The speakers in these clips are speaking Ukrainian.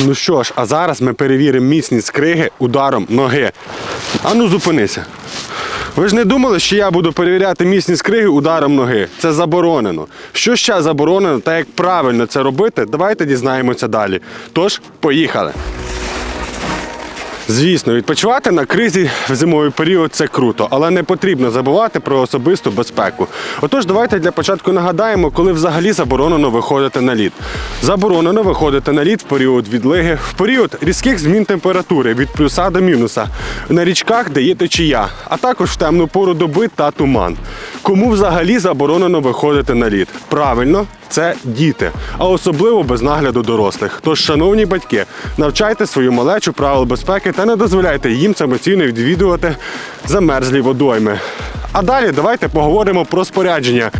Ну що ж, а зараз ми перевіримо міцність криги ударом ноги. Ану, зупинися. Ви ж не думали, що я буду перевіряти міцність криги ударом ноги. Це заборонено. Що ще заборонено та як правильно це робити, давайте дізнаємося далі. Тож, поїхали. Звісно, відпочивати на кризі в зимовий період це круто, але не потрібно забувати про особисту безпеку. Отож, давайте для початку нагадаємо, коли взагалі заборонено виходити на лід. Заборонено виходити на лід в період відлиги, в період різких змін температури від плюса до мінуса, на річках, де є течія, а також в темну пору доби та туман. Кому взагалі заборонено виходити на лід? Правильно, це діти, а особливо без нагляду дорослих. Тож, шановні батьки, навчайте свою малечу правил безпеки та не дозволяйте їм самостійно відвідувати замерзлі водойми. А далі давайте поговоримо про спорядження.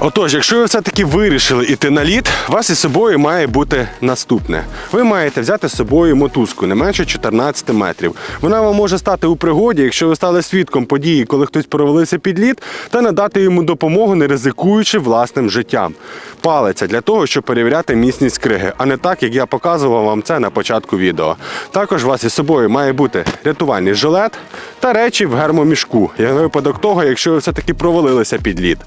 Отож, якщо ви все-таки вирішили йти на лід, у вас із собою має бути наступне. Ви маєте взяти з собою мотузку не менше 14 метрів. Вона вам може стати у пригоді, якщо ви стали свідком події, коли хтось провалився під лід, та надати йому допомогу, не ризикуючи власним життям. Палиця для того, щоб перевіряти міцність криги, а не так, як я показував вам це на початку відео. Також у вас із собою має бути рятувальний жилет та речі в гермомішку, як випадок того, якщо ви все-таки провалилися під лід.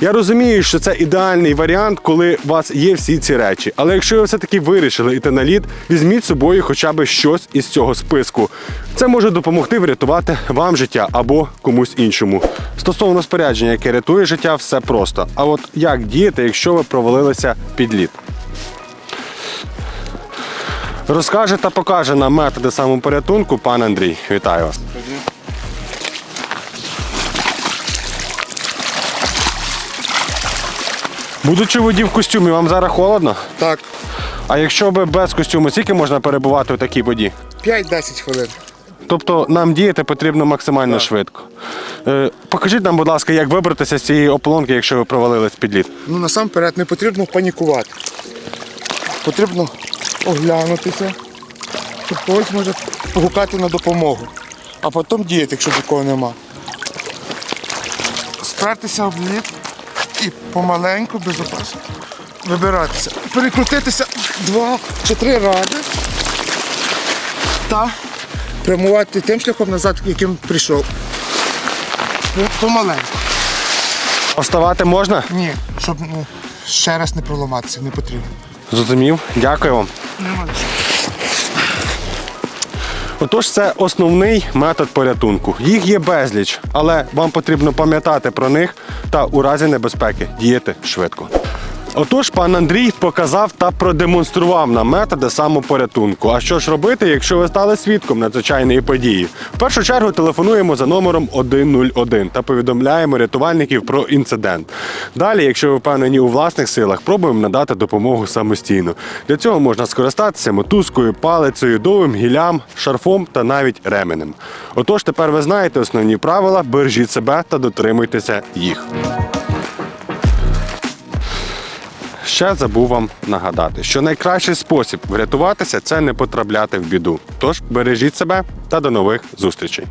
Я розумію, що це ідеальний варіант, коли у вас є всі ці речі. Але якщо ви все-таки вирішили йти на лід, візьміть з собою хоча б щось із цього списку. Це може допомогти врятувати вам життя або комусь іншому. Стосовно спорядження, яке рятує життя, все просто. А от як діяти, якщо ви провалилися під лід? Розкаже та покаже нам методи самопорятунку пан Андрій. Вітаю вас. Будучи воді в костюмі, вам зараз холодно? Так, А якщо би без костюму, скільки можна перебувати у такій воді? 5-10 хвилин. Тобто нам діяти потрібно максимально швидко. Е, покажіть нам, будь ласка, як вибратися з цієї ополонки, якщо ви провалились під лід. Ну насамперед не потрібно панікувати. Потрібно оглянутися, що хтось може погукати на допомогу, а потім діяти, якщо нікого нема. Спертися об лід і помаленьку, безопасно вибиратися. Перекрутитися два чи три рази та прямувати тим шляхом назад, яким прийшов. Помаленьку. Вставати можна? Ні, щоб ну, ще раз не проламатися, не потрібно. Зрозумів. Дякую вам. Нема. Отож, це основний метод порятунку. Їх є безліч, але вам потрібно пам'ятати про них та у разі небезпеки діяти швидко. Отож, пан Андрій показав та продемонстрував нам методи самопорятунку. А що ж робити, якщо ви стали свідком надзвичайної події? В першу чергу телефонуємо за номером 101 та повідомляємо рятувальників про інцидент. Далі, якщо ви впевнені у власних силах, пробуємо надати допомогу самостійно. Для цього можна скористатися мотузкою, палицею, довгим гілям, шарфом та навіть ременем. Отож, тепер ви знаєте основні правила, бережіть себе та дотримуйтеся їх. Ще забув вам нагадати, що найкращий спосіб врятуватися це не потрапляти в біду. Тож бережіть себе та до нових зустрічей.